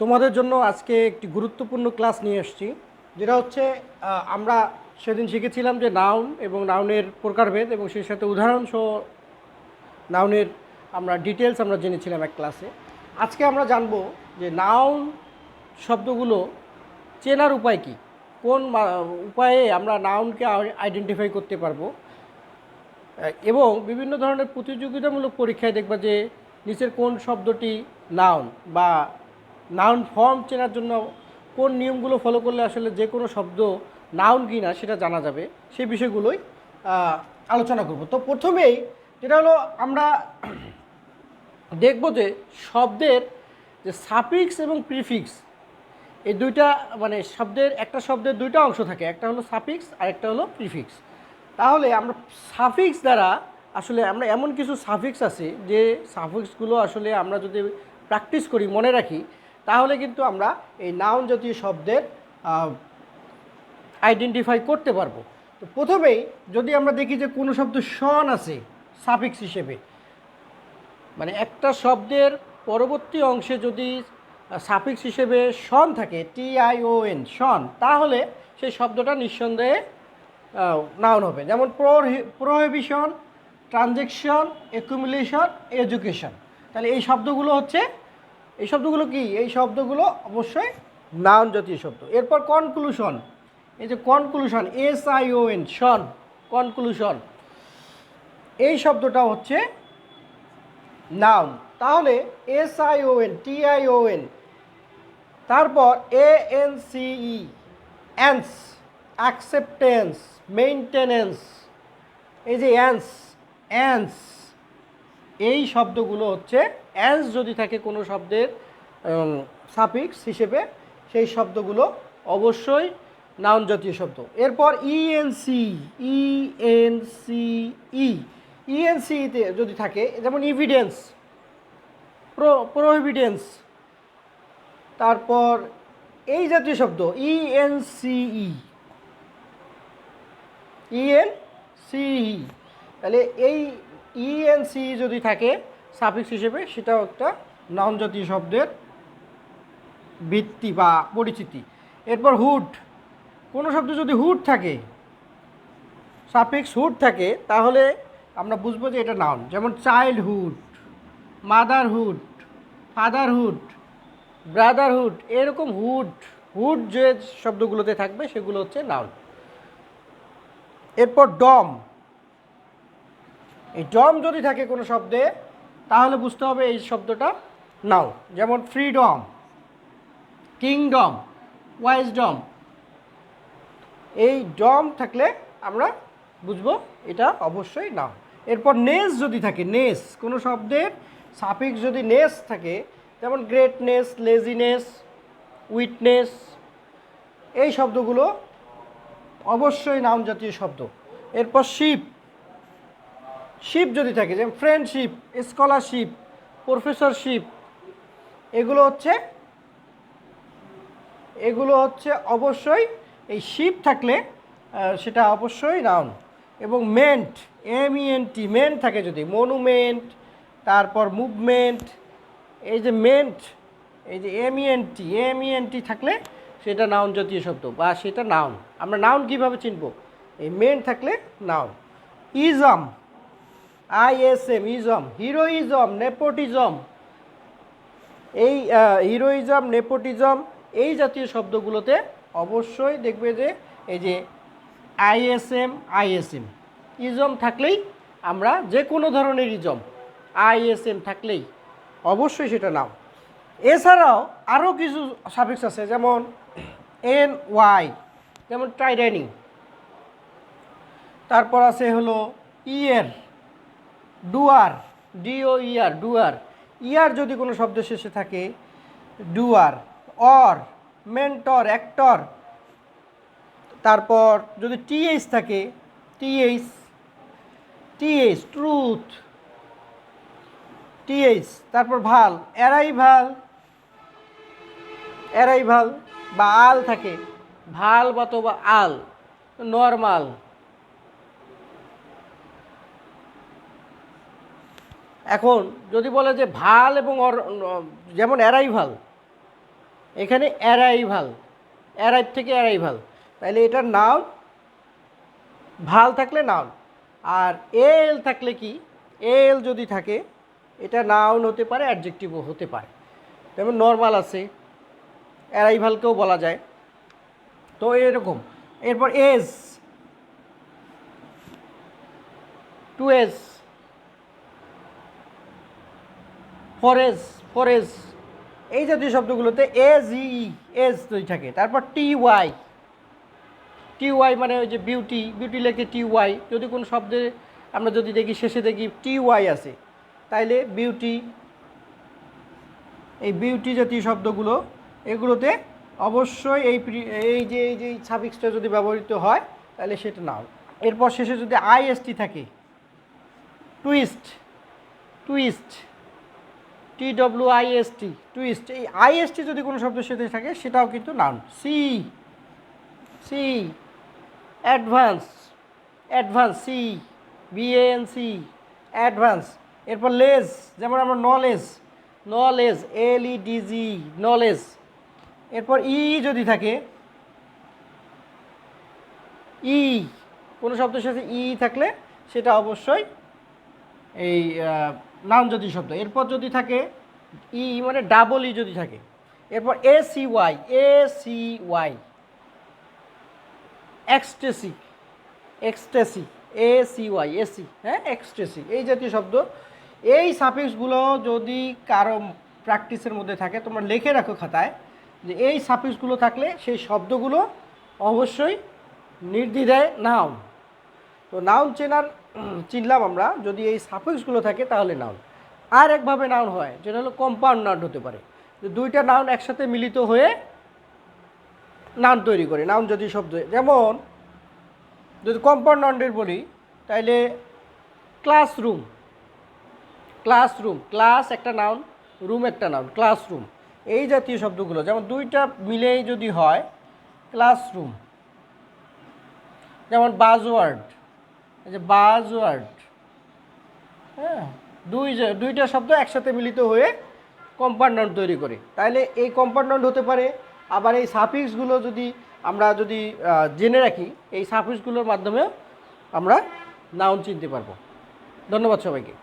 তোমাদের জন্য আজকে একটি গুরুত্বপূর্ণ ক্লাস নিয়ে এসেছি, যেটা হচ্ছে আমরা সেদিন শিখেছিলাম যে নাউন এবং নাউনের প্রকারভেদ এবং সেই সাথে উদাহরণ সহ নাউনের আমরা ডিটেলস আমরা জেনেছিলাম এক ক্লাসে। আজকে আমরা জানব যে নাউন শব্দগুলো চেনার উপায় কি? কোন উপায়ে আমরা নাউনকে আইডেন্টিফাই করতে পারব? এবং বিভিন্ন ধরনের প্রতিযোগিতামূলক পরীক্ষায় দেখবা যে নিচের কোন শব্দটি নাউন বা নাউন ফর্ম চেনার জন্য কোন নিয়মগুলো ফলো করলে আসলে যে কোনো শব্দ নাউন কি না সেটা জানা যাবে, সেই বিষয়গুলোই আলোচনা করব। তো প্রথমেই যেটা হলো আমরা দেখব যে শব্দের যে সাফিক্স এবং প্রিফিক্স এই দুইটা মানে শব্দের, একটা শব্দের দুইটা অংশ থাকে, একটা হলো সাফিক্স আর একটা হলো প্রিফিক্স তাহলে আমরা সাফিক্স দ্বারা আসলে আমরা এমন কিছু সাফিক্স আছে যে সাফিক্সগুলো আসলে আমরা যদি প্র্যাকটিস করি, মনে রাখি তাহলে কিন্তু আমরা এই নাউন জাতীয় শব্দের আইডেন্টিফাই করতে পারব। তো প্রথমেই যদি আমরা দেখি যে কোনো শব্দ শন আছে সাফিক্স হিসেবে মানে একটা শব্দের পরবর্তী অংশে যদি সাফিক্স হিসেবে শন থাকে টি আই ও এন শন তাহলে সেই শব্দটা নিঃসন্দেহে নাউন হবে। যেমন প্রোহিবিশন ট্রানজেকশন একুমুলেশন এডুকেশন তাহলে এই শব্দগুলো হচ্ছে এই শব্দগুলো কি? এই শব্দগুলো অবশ্যই নাউন জাতীয় শব্দ। এরপর কনক্লুশন এই যে conclusion S I O N shun conclusion এই শব্দটা হচ্ছে নাউন তাহলে S I O N T I O N তারপর এ এন সিই অ্যান্স অ্যাকসেপ্টেন্স মেইনটেনেন্স এই যে অ্যান্স অ্যান্স এই শব্দগুলো হচ্ছে অ্যান্স যদি থাকে কোনো শব্দের সাফিক্স হিসেবে, সেই শব্দগুলো অবশ্যই নাউন জাতীয় শব্দ। এরপর E ইএনসি ইএনসি ই ইএনসিতে যদি থাকে, যেমন ইভিডেন্স প্রো প্রোহিবিডেন্স তারপর এই জাতীয় শব্দ E ইএনসিই ইএন সিই তাহলে এই ইএনসি যদি থাকে সাফিক্স হিসেবে সেটাও একটা নাউন জাতীয় শব্দের ভিত্তি বা পরিচিতি। এরপর হুড কোনো শব্দ যদি হুড থাকে সাফিক্স হুড থাকে, তাহলে আমরা বুঝব যে এটা নাউন যেমন চাইল্ডহুড মাদারহুড ফাদারহুড ব্রাদারহুড এরকম হুড হুড যে শব্দগুলোতে থাকবে সেগুলো হচ্ছে নাউন এরপর ডম এই ডম যদি থাকে কোনো শব্দে, তাহলে বুঝতে হবে এই শব্দটা নাও। যেমন ফ্রিডম কিংডম ওয়াইজডম এই ডম থাকলে আমরা বুঝব এটা অবশ্যই নাও। এরপর নেস যদি থাকে নেস কোনো শব্দের সাফিক্স যদি নেস থাকে, যেমন গ্রেটনেস লেজিনেস উইটনেস এই শব্দগুলো অবশ্যই নাম জাতীয় শব্দ। এরপর শিপ শিপ যদি থাকে, যেমন ফ্রেন্ডশিপ স্কলারশিপ প্রফেসরশিপ এগুলো হচ্ছে এগুলো হচ্ছে অবশ্যই, এই শিপ থাকলে সেটা অবশ্যই নাউন এবং মেন্ট এম টি মেন্ট থাকে যদি মনুমেন্ট তারপর মুভমেন্ট এই যে মেন্ট এই যে এম টি এম টি থাকলে সেটা নাউন জাতীয় শব্দ, বা সেটা নাউন আমরা নাউন কীভাবে চিনব? এই মেন্ট থাকলে noun ism ISM ism, heroism, nepotism. এই হিরোইজম, নেপোটিজম, এই জাতীয় শব্দগুলোতে অবশ্যই দেখবে যে এই যে আইএসএম আইএসএম ইজম থাকলেই আমরা যে কোনো ধরনের ইজম আইএসএম থাকলেই অবশ্যই সেটা নাও। এছাড়াও আরও কিছু সাফিক্স আছে, যেমন এন ওয়াই, যেমন টাইডাইনিং তারপর আছে হলো ইয়ের ডুয়ার ডিও ইয়ার ডুয়ার। ইয়ার যদি কোনো শব্দ শেষে থাকে, ডুয়ার, অর, মেন্টর, অ্যাক্টর। তারপর যদি টিএইচ থাকে টিএইচ টিএইচ ট্রুথ। টিএইচ তারপর ভালো, অ্যারাইভাল। অ্যারাইভাল বা আল থাকে, ভালো বা তো বা আল, নর্মাল। এখন যদি বলে যে ভালো এবং যেমন অ্যারাইভাল, এখানে অ্যারাইভাল, অ্যারাইভ থেকে অ্যারাইভাল তাহলে এটার নাউন, ভালো থাকলে নাউন, আর এল থাকলে কি? এল যদি থাকে, এটা নাউন হতে পারে, অ্যাডজেক্টিভও হতে পারে। যেমন নর্মাল আছে, অ্যারাইভালকেও বলা যায়। তো এরকম। এরপর age to age forage forage এই জাতীয় শব্দগুলোতে এজ ই এজ যদি থাকে। তারপর টি ওয়াই টি ওয়াই মানে ওই যে বিউটি বিউটি লেখে টি ওয়াই যদি কোনো শব্দে আমরা যদি দেখি, শেষে দেখি টি ওয়াই আছে, তাইলে বিউটি এই বিউটি জাতীয় শব্দগুলো, এগুলোতে অবশ্যই এই এই যে এই যে সাফিক্সটা যদি ব্যবহৃত হয় তাহলে সেটা নাও। এরপর শেষে যদি আইএসটি থাকে twist twist T W I S IST twist এই আইএসটি যদি কোনো শব্দের সাথে থাকে, সেটাও কিন্তু noun C C advance advance C BN C advance এরপর লেজ যেমন আমরা knowledge knowledge L E DG knowledge এরপর ই যদি থাকে ই কোনো শব্দের সাথে ই থাকলে সেটা অবশ্যই এই নাম যদি শব্দ। এরপর যদি থাকে ই মানে ডাবল ই যদি থাকে। এরপর A C Y, A C Y. Ecstasy ecstasy A C Y AC হ্যাঁ এক্সটেসি এই জাতীয় শব্দ। এই সাফিক্সগুলো যদি কারও প্র্যাকটিসের মধ্যে থাকে, তোমরা লিখে রাখো খাতায় যে এই সাফিক্সগুলো থাকলে সেই শব্দগুলো অবশ্যই নির্দ্বিধায় নাউন। তো নাউন চেনার চিনলাম আমরা, যদি এই সাফিক্সগুলো থাকে তাহলে নাউন আর একভাবে নাউন হয়, যেটা হলো কম্পাউন্ড নাউন হতে পারে। দুইটা নাউন একসাথে মিলিত হয়ে নাউন তৈরি করে নাউন যদি শব্দ যেমন, যদি কম্পাউন্ড নাউন্ডের বলি, তাইলে ক্লাসরুম ক্লাসরুম ক্লাস একটা নাউন রুম একটা নাউন ক্লাসরুম এই জাতীয় শব্দগুলো, যেমন দুইটা মিলেই যদি হয় ক্লাসরুম যেমন বাজওয়ার্ড এই যে বাজওয়ার্ড হ্যাঁ? দুই দুইটা শব্দ একসাথে মিলিত হয়ে কম্পাউন্ড তৈরি করে। তাহলে এই কম্পাউন্ড হতে পারে, আবার এই সাফিক্সগুলো যদি আমরা যদি জেনে রাখি, এই সাফিক্সগুলোর মাধ্যমেও আমরা নাউন চিনতে পারব। ধন্যবাদ সবাইকে।